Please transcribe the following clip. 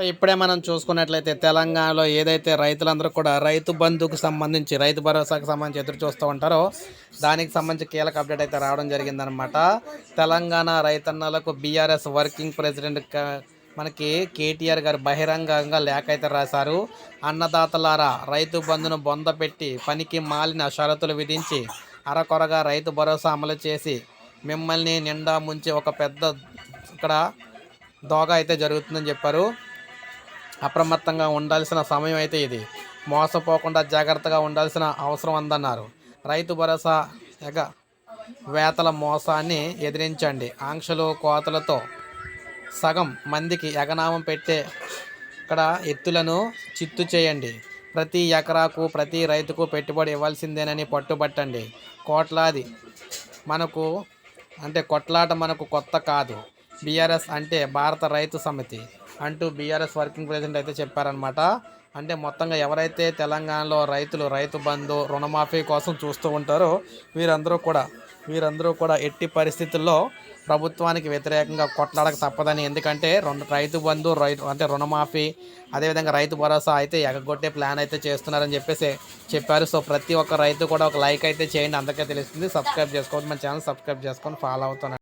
So ఇప్పుడే మనం చూసుకున్నట్లయితే తెలంగాణలో ఏదైతే రైతులందరూ కూడా రైతు బంధుకు సంబంధించి రైతు భరోసాకు సంబంధించి ఎదురు చూస్తూ ఉంటారో దానికి సంబంధించి కీలక అప్డేట్ అయితే రావడం జరిగిందనమాట తెలంగాణ రైతన్నలకు బీఆర్ఎస్ వర్కింగ్ ప్రెసిడెంట్ మనకి కేటీఆర్ గారు బహిరంగంగా లేఖ అయితే రాశారు. అన్నదాతలారా రైతు బంధును బొందపెట్టి పనికి మాలిన షరతులు విధించి అరకొరగా రైతు భరోసా అమలు చేసి మిమ్మల్ని నిండా ముంచి ఒక పెద్ద ఇక్కడ దోగ అయితే జరుగుతుందని చెప్పారు. అప్రమత్తంగా ఉండాల్సిన సమయం అయితే ఇది. మోసపోకుండా జాగ్రత్తగా ఉండాల్సిన అవసరం ఉందన్నారు రైతు భరోసా ఎగ వేతల మోసాన్ని ఎదిరించండి. ఆంక్షలు కోతలతో సగం మందికి ఎగనామం పెట్టే ఇక్కడ ఎత్తులను చిత్తు చేయండి. ప్రతి ఎకరాకు ప్రతి రైతుకు పెట్టుబడి ఇవ్వాల్సిందేనని పట్టుబట్టండి. కోట్లాది మనకు అంటే కొట్లాట మనకు కొత్త కాదు. బీఆర్ఎస్ అంటే భారత రైతు సమితి అంటూ బీఆర్ఎస్ వర్కింగ్ ప్రెసిడెంట్ అయితే చెప్పారనమాట అంటే మొత్తంగా ఎవరైతే తెలంగాణలో రైతులు రైతు బంధు రుణమాఫీ కోసం చూస్తూ ఉంటారో వీరందరూ కూడా వీరందరూ కూడా ఎట్టి పరిస్థితుల్లో ప్రభుత్వానికి వ్యతిరేకంగా కొట్లాడక తప్పదని. ఎందుకంటే రెండు రైతు బంధు రైతు అంటే రుణమాఫీ అదేవిధంగా రైతు భరోసా అయితే ఎగగొట్టే ప్లాన్ అయితే చేస్తున్నారని చెప్పేసి చెప్పారు. సో ప్రతి ఒక్క రైతు కూడా ఒక లైక్ అయితే చేయండి. అందరికీ తెలుస్తుంది. సబ్స్క్రైబ్ చేసుకోండి మన ఛానల్ సబ్స్క్రైబ్ చేసుకొని ఫాలో అవుతున్నాను